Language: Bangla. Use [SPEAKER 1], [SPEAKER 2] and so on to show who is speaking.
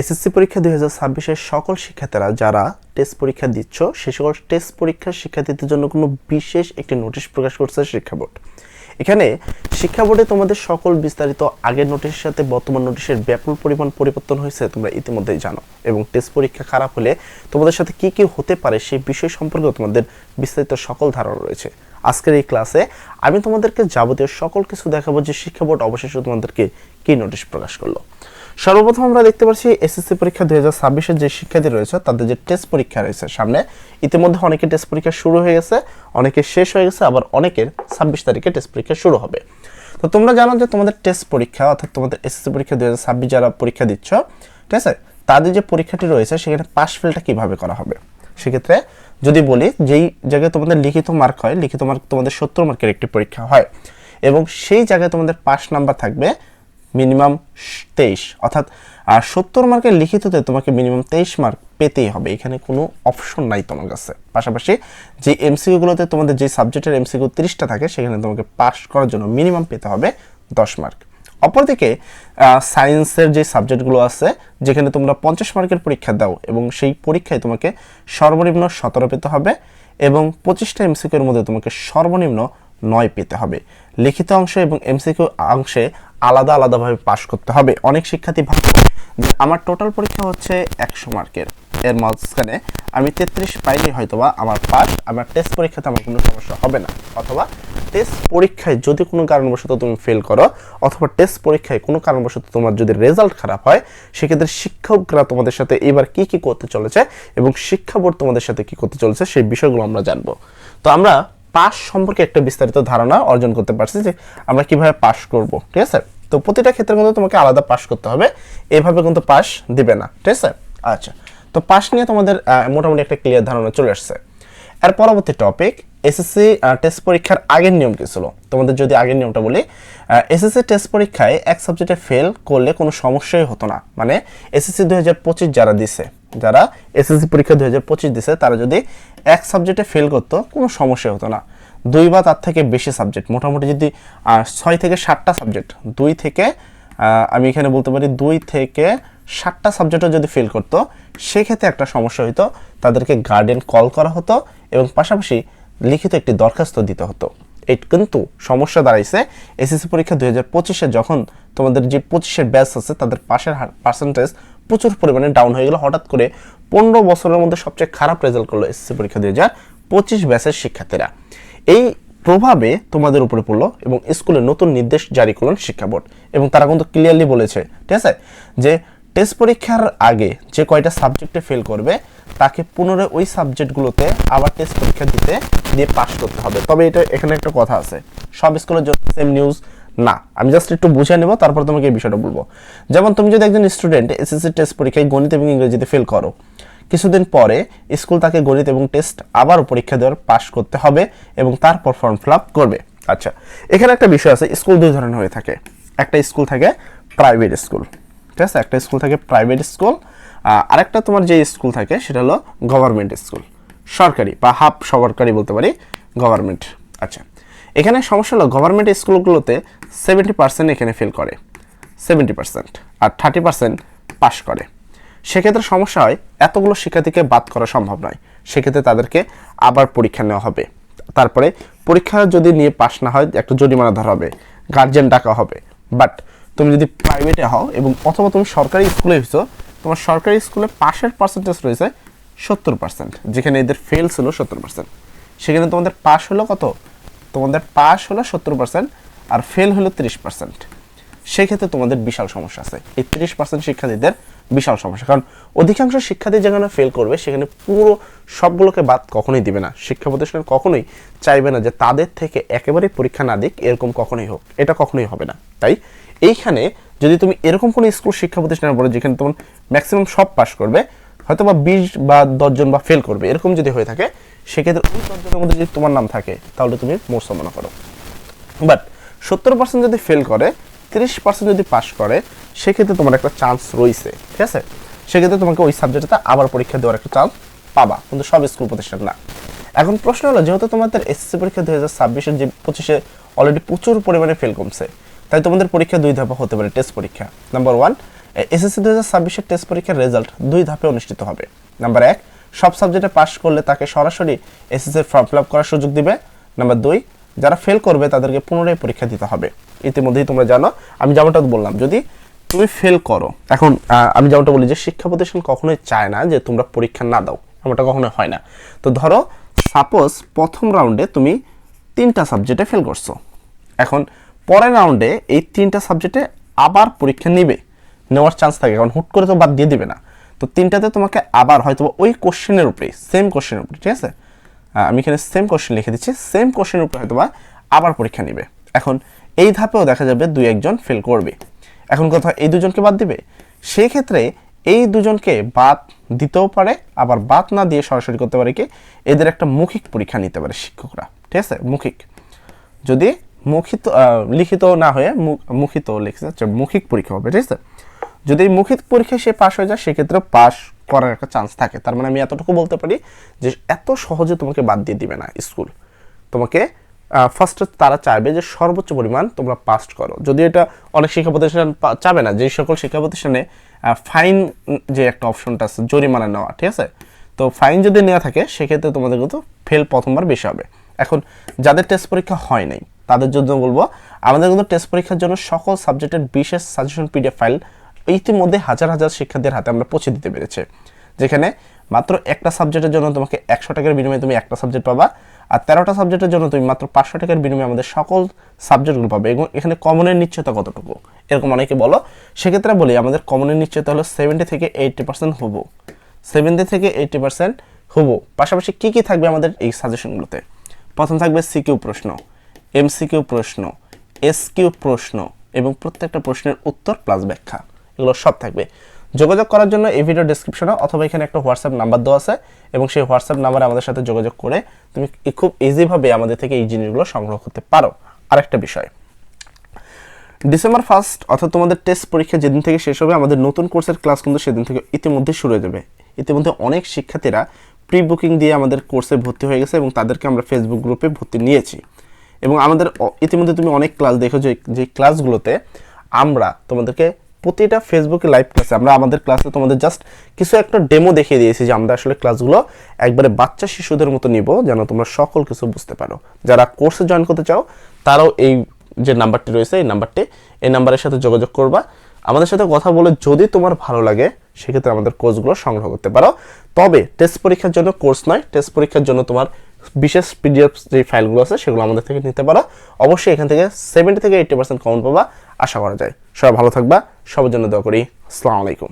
[SPEAKER 1] এসএসসি পরীক্ষা দুই হাজার ছাব্বিশের সকল শিক্ষার্থীরা যারা টেস্ট পরীক্ষা দিচ্ছ, সে সকল টেস্ট পরীক্ষার শিক্ষার্থীদের জন্য কোনো বিশেষ একটি নোটিশ প্রকাশ করছে শিক্ষা বোর্ড। এখানে শিক্ষা বোর্ডে তোমাদের সকল বিস্তারিত আগের নোটিশের সাথে বর্তমান নোটিশের ব্যাপক পরিমাণ পরিবর্তন হয়েছে তোমরা ইতিমধ্যেই জানো। এবং টেস্ট পরীক্ষা খারাপ হলে তোমাদের সাথে কি কি হতে পারে সেই বিষয় সম্পর্কে তোমাদের বিস্তারিত সকল ধারণা রয়েছে। আজকের এই ক্লাসে আমি তোমাদেরকে যাবতীয় সকল কিছু দেখাবো যে শিক্ষা বোর্ড অবশেষে তোমাদেরকে কি নোটিশ প্রকাশ করল। সর্বপ্রথম আমরা দেখতে পাচ্ছি এসএসসি পরীক্ষা দুই হাজার ছাব্বিশের যে শিক্ষার্থী রয়েছে, তাদের যে টেস্ট পরীক্ষা রয়েছে সামনে, ইতিমধ্যে অনেকের টেস্ট পরীক্ষা শুরু হয়ে গেছে অনেকের শেষ হয়ে গেছে, আবার অনেকের ছাব্বিশ তারিখে টেস্ট পরীক্ষা শুরু হবে। তো তোমরা জানো যে তোমাদের টেস্ট পরীক্ষা, অর্থাৎ তোমাদের এসএসসি পরীক্ষা দুই হাজার ছাব্বিশ যারা পরীক্ষা দিচ্ছ, ঠিক আছে? তাদের যে পরীক্ষাটি রয়েছে, সেখানে পাস ফেলটা কীভাবে করা হবে? সেক্ষেত্রে যদি বলি, যেই জায়গায় তোমাদের লিখিত মার্ক হয়, লিখিত মার্ক তোমাদের সত্তর মার্কের একটি পরীক্ষা হয় এবং সেই জায়গায় তোমাদের পাস নাম্বার থাকবে মিনিমাম তেইশ। অর্থাৎ আর সত্তর মার্কের লিখিততে তোমাকে মিনিমাম তেইশ মার্ক পেতেই হবে। এখানে কোনো অপশন নাই তোমার কাছে। পাশাপাশি যে এমসিকিউগুলোতে তোমাদের যে সাবজেক্টের এমসিকিউ তিরিশটা থাকে, সেখানে তোমাকে পাস করার জন্য মিনিমাম পেতে হবে দশ মার্ক। অপরদিকে সায়েন্সের যে সাবজেক্টগুলো আছে, যেখানে তোমরা পঞ্চাশ মার্কের পরীক্ষা দাও এবং সেই পরীক্ষায় তোমাকে সর্বনিম্ন সতেরো পেতে হবে এবং পঁচিশটা এমসিকিউর মধ্যে তোমাকে সর্বনিম্ন নয় পেতে হবে। লিখিত অংশ এবং এমসিকিউ অংশে আলাদা আলাদাভাবে পাশ করতে হবে। অনেক শিক্ষার্থী ভাবছে যে আমার টোটাল পরীক্ষা হচ্ছে একশো মার্কের। এর মাঝখানে আমি তেত্রিশ পাইলেই হয়তোবা আমার পাস আমার টেস্ট পরীক্ষাতে আমার কোনো সমস্যা হবে না। অথবা টেস্ট পরীক্ষায় যদি কোনো কারণবশত তুমি ফেল করো, অথবা টেস্ট পরীক্ষায় কোনো কারণবশত তোমার যদি রেজাল্ট খারাপ হয়, সেক্ষেত্রে শিক্ষকরা তোমাদের সাথে এবার কি কি করতে চলেছে এবং শিক্ষা বোর্ড তোমাদের সাথে কি করতে চলেছে, সেই বিষয়গুলো আমরা জানব। তো আমরা পাস সম্পর্কে একটা বিস্তারিত ধারণা অর্জন করতে পারছি যে আমরা কীভাবে পাস করব, ঠিক আছে? তো প্রতিটা ক্ষেত্রে কিন্তু তোমাকে আলাদা পাস করতে হবে। এভাবে কিন্তু পাস দিবে না, ঠিক আছে? আচ্ছা তো পাস নিয়ে তোমাদের মোটামুটি একটা ক্লিয়ার ধারণা চলে আসছে। এর পরবর্তী টপিক এসএসসি টেস্ট পরীক্ষার আগের নিয়ম কি ছিল? তোমাদের যদি আগের নিয়মটা বলি এসএসসি টেস্ট পরীক্ষায় এক সাবজেক্টে ফেল করলে কোনো সমস্যাই হতো না। মানে এসএসসি দু হাজার পঁচিশ যারা দিছে যারা এসএসসি পরীক্ষা দুই হাজার দিছে, তারা যদি এক সাবজেক্টে ফেল করতো, কোনো সমস্যা হতো না। দুই বা তার থেকে বেশি সাবজেক্ট মোটামুটি যদি ছয় থেকে সাতটা সাবজেক্ট দুই থেকে আমি এখানে বলতে পারি দুই থেকে সাতটা সাবজেক্টও যদি ফেল করতো, সেক্ষেত্রে একটা সমস্যা হতো তাদেরকে গার্ডেন কল করা হতো এবং পাশাপাশি লিখিত একটি দরখাস্ত দিতে হতো। এই কিন্তু সমস্যা দাঁড়াইছে এসএসসি পরীক্ষা দুই হাজার যখন তোমাদের যে পঁচিশের ব্যাচ আছে, তাদের পাশের পার্সেন্টেজ প্রচুর পরিমাণে ডাউন হয়ে গেল। হঠাৎ করে পনেরো বছরের মধ্যে সবচেয়ে খারাপ রেজাল্ট করল এসএসসি পরীক্ষা দুই হাজার পঁচিশ ব্যাচের শিক্ষার্থীরা। এই প্রভাবে তোমাদের উপরে পড়ল এবং স্কুলে নতুন নির্দেশ জারি করলেন শিক্ষা বোর্ড এবং তারা কিন্তু ক্লিয়ারলি বলেছে, ঠিক আছে? যে টেস্ট পরীক্ষার আগে যে কয়টা সাবজেক্টে ফেল করবে, তাকে পুনরায় ওই সাবজেক্টগুলোতে আবার টেস্ট পরীক্ষা দিতে, দিয়ে পাশ করতে হবে। তবে এটা এখানে একটা কথা আছে। সব স্কুলের জন্য সেম নিউজ না, আমি জাস্ট একটু বুঝে নেব, তারপর তোমাকে এই বিষয়টা বলব। যেমন তুমি যদি একজন স্টুডেন্ট এসএসসি টেস্ট পরীক্ষায় গণিত এবং ইংরেজিতে ফেল করো, কিছুদিন পরে স্কুল তাকে গণিত এবং টেস্ট আবারও পরীক্ষা দেওয়ার পাশ করতে হবে এবং তারপর ফর্ম ফিল করবে। আচ্ছা এখানে একটা বিষয় আছে স্কুল দুই ধরনের হয়ে থাকে। একটা স্কুল থাকে প্রাইভেট স্কুল ঠিক আছে? একটা স্কুল থাকে প্রাইভেট স্কুল আরেকটা তোমার যে স্কুল থাকে সেটা হলো গভর্নমেন্ট স্কুল সরকারি বা হাফ সরকারি বলতে পারি গভর্নমেন্ট আচ্ছা। এখানে সমস্যা হলো গভর্নমেন্ট স্কুলগুলোতে সেভেন্টি পার্সেন্ট এখানে ফেল করে সেভেন্টি পার্সেন্ট আর থার্টি পার্সেন্ট পাশ করে। সেক্ষেত্রে সমস্যা হয়, এতগুলো শিক্ষার্থীকে বাদ করা সম্ভব নয়। সেক্ষেত্রে তাদেরকে আবার পরীক্ষা নেওয়া হবে। তারপরে পরীক্ষা যদি নিয়ে পাশ না হয়, একটা জরিমানা ধরা হবে গার্জেন ডাকা হবে। বাট তুমি যদি প্রাইভেটে হও এবং অথবা তুমি সরকারি স্কুলে হইছো তোমার সরকারি স্কুলে পাশের পার্সেন্টেজ রয়েছে সত্তর পার্সেন্ট যেখানে এদের ফেল ছিল সত্তর পার্সেন্ট সেখানে তোমাদের পাশ হলো কত? তোমাদের পাস হলো সত্তর পার্সেন্ট আর ফেল হলো তিরিশ পার্সেন্ট সেক্ষেত্রে তোমাদের বিশাল সমস্যা আছে। এই তিরিশ পার্সেন্ট শিক্ষার্থীদের বিশাল সমস্যা। কারণ অধিকাংশ শিক্ষার্থী যেখানে ফেল করবে, সেখানে পুরো সবগুলোকে বাদ কখনোই দিবে না। শিক্ষা প্রতিষ্ঠান কখনোই চাইবে না যে তাদের থেকে একেবারেই পরীক্ষা না দিক, এরকম কখনোই হোক। এটা কখনোই হবে না। তাই এইখানে যদি তুমি এরকম কোনো স্কুল শিক্ষা প্রতিষ্ঠানে পড়ো যেখানে তোমার ম্যাক্সিমাম সব পাস করবে হয়তো বা বিশ বা দশজন বা ফেল করবে, এরকম যদি হয়ে থাকে, সেক্ষেত্রে ওই দশজনের মধ্যে যদি তোমার নাম থাকে, তাহলে তুমি মোর্চমনা করো। বাট সত্তর পার্সেন্ট যদি ফেল করে, তিরিশ পার্সেন্ট যদি পাস করে, সেক্ষেত্রে তোমার একটা চান্স রয়েছে, ঠিক আছে? সেক্ষেত্রে তোমাকে ওই সাবজেক্টে আবার পরীক্ষা দেওয়ার একটা চান্স পাবা, কিন্তু সব স্কুল প্রতিষ্ঠান না। এখন প্রশ্ন হলো, যেহেতু তোমাদের এসএসসি পরীক্ষা দুই হাজার ছাব্বিশের যে পঁচিশে অলরেডি প্রচুর পরিমাণে ফেল কমছে, তাই তোমাদের পরীক্ষা দুই ধাপা হতে পারে টেস্ট পরীক্ষা। নাম্বার ওয়ান এসএসসি দু হাজার ছাব্বিশের টেস্ট পরীক্ষার রেজাল্ট দুই ধাপে অনুষ্ঠিত হবে। নাম্বার এক, সব সাবজেক্টে পাশ করলে তাকে সরাসরি এসএসসির ফর্ম ফিল আপ করার সুযোগ দিবে। নাম্বার দুই, যারা ফেল করবে তাদেরকে পুনরায় পরীক্ষা দিতে হবে। ইতিমধ্যেই তোমরা জানো, আমি যেমনটা বললাম, যদি তুমি ফেল করো, এখন আমি যেমনটা বলি যে শিক্ষা প্রতিষ্ঠান কখনোই চায় না যে তোমরা পরীক্ষা না দাও, এমনটা কখনোই হয় না। তো ধরো সাপোজ প্রথম রাউন্ডে তুমি তিনটা সাবজেক্টে ফেল করছ। এখন পরের রাউন্ডে এই তিনটা সাবজেক্টে আবার পরীক্ষা নিবে। নেওয়ার চান্স থাকে, কারণ হুট করে তো বাদ দিয়ে দিবে না। তো তিনটাতে তোমাকে আবার হয়তো ওই কোশ্চেনের উপরেই সেম কোশ্চেনের উপরে ঠিক আছে? আমি এখানে সেম কোশ্চেন লিখে দিচ্ছি সেম কোশ্চেনের উপরে হয়তো বা আবার পরীক্ষা নিবে। এখন এই ধাপেও দেখা যাবে দুই একজন ফেল করবে। এখন কথা এই দুজনকে বাদ দিবে? সেই ক্ষেত্রে এই দুজনকে বাদ দিতেও পারে, আবার বাদ না দিয়ে সরাসরি করতে পারে কি? এদের একটা মৌখিক পরীক্ষা নিতে পারে শিক্ষকরা, ঠিক আছে? মৌখিক। যদি মুখিত লিখিত না হয়ে মুখিত লিখছে আচ্ছা মৌখিক পরীক্ষা হবে, ঠিক আছে? যদি মুখিত পরীক্ষায় সে পাশ হয়ে যায়, সেক্ষেত্রে পাশ করার একটা চান্স থাকে। তার মানে আমি এতটুকু বলতে পারি যে এত সহজে তোমাকে বাদ দিয়ে দিবে না স্কুল তোমাকে ফার্স্টে তারা চাইবে যে সর্বোচ্চ পরিমাণ তোমরা পাস করো। যদি এটা অনেক শিক্ষা প্রতিষ্ঠান চাবে না যে সকল শিক্ষা প্রতিষ্ঠানে ফাইন যে একটা অপশনটা আছে, জরিমানা নেওয়া, ঠিক আছে? তো ফাইন যদি নেওয়া থাকে, সেক্ষেত্রে তোমাদের কিন্তু ফেল প্রথমবার বেশি হবে। এখন যাদের টেস্ট পরীক্ষা হয় নাই, তাদের জন্য বলব, আমাদের কিন্তু টেস্ট পরীক্ষার জন্য সকল সাবজেক্টের বিশেষ সাজেশন পিডিএফ ফাইল ইতিমধ্যে হাজার হাজার শিক্ষার্থীর হাতে আমরা পৌঁছে দিতে পেরেছি। যেখানে মাত্র একটা সাবজেক্টের জন্য তোমাকে একশো টাকার বিনিময়ে তুমি একটা সাবজেক্ট পাবা, আর তেরোটা সাবজেক্টের জন্য তুমি মাত্র পাঁচশো টাকার বিনিময়ে আমাদের সকল সাবজেক্টগুলো পাবে এবং এখানে কমনের নিশ্চয়তা কতটুকু? এরকম অনেকে বলো। সেক্ষেত্রে বলি, আমাদের কমনের নিশ্চয়তা হলো সেভেন্টি থেকে এইটটি পার্সেন্ট হব। সেভেন্টি থেকে এইটটি পার্সেন্ট হব। পাশাপাশি কী কী থাকবে আমাদের এই সাজেশনগুলোতে? প্রথম থাকবে সিকিউ প্রশ্ন এমসিকিউ প্রশ্ন এসকিউ প্রশ্ন এবং প্রত্যেকটা প্রশ্নের উত্তর প্লাস ব্যাখ্যা। এগুলো সব থাকবে। যোগাযোগ করার জন্য এই ভিডিও ডেসক্রিপশনে অথবা এখানে একটা হোয়াটসঅ্যাপ নাম্বার দেওয়া আছে এবং সেই হোয়াটসঅ্যাপ নাম্বারে আমাদের সাথে যোগাযোগ করে তুমি খুব ইজিভাবে আমাদের থেকে এই জিনিসগুলো সংগ্রহ করতে পারো। আরেকটা বিষয় ডিসেম্বর ফার্স্ট অর্থাৎ তোমাদের টেস্ট পরীক্ষা যেদিন থেকে শেষ হবে, আমাদের নতুন কোর্সের ক্লাস কিন্তু সেদিন থেকে ইতিমধ্যে শুরু হয়ে যাবে। ইতিমধ্যে অনেক শিক্ষার্থীরা প্রি বুকিং দিয়ে আমাদের কোর্সে ভর্তি হয়ে গেছে এবং তাদেরকে আমরা ফেসবুক গ্রুপে ভর্তি নিয়েছি। এবং আমাদের, ইতিমধ্যে তুমি অনেক ক্লাস দেখো যে যে ক্লাসগুলোতে আমরা তোমাদেরকে প্রতিটা ফেসবুকে লাইভ ক্লাসে আমরা আমাদের ক্লাসে তোমাদের জাস্ট কিছু একটা ডেমো দেখিয়ে দিয়েছি যে আমরা আসলে ক্লাসগুলো একবারে বাচ্চা শিশুদের মতো নিব, যেন তোমরা সকল কিছু বুঝতে পারো। যারা কোর্সে জয়েন করতে চাও, তারাও এই যে নাম্বারটি রয়েছে, এই নাম্বারটি এই নাম্বারের সাথে যোগাযোগ করবা। আমাদের সাথে কথা বলে যদি তোমার ভালো লাগে, সেক্ষেত্রে আমাদের কোর্সগুলো সংগ্রহ করতে পারো। তবে টেস্ট পরীক্ষার জন্য কোর্স নয় টেস্ট পরীক্ষার জন্য তোমার বিশেষ পিডিএফ যে ফাইলগুলো আছে, সেগুলো আমাদের থেকে নিতে পারো। অবশ্যই এখান থেকে সেভেন্টি থেকে এইটি পার্সেন্ট কাউন্ট পাবা। আশা করা যায়। সবাই ভালো থাকবা সবার জন্য দোয়া করি। আসসালামু আলাইকুম।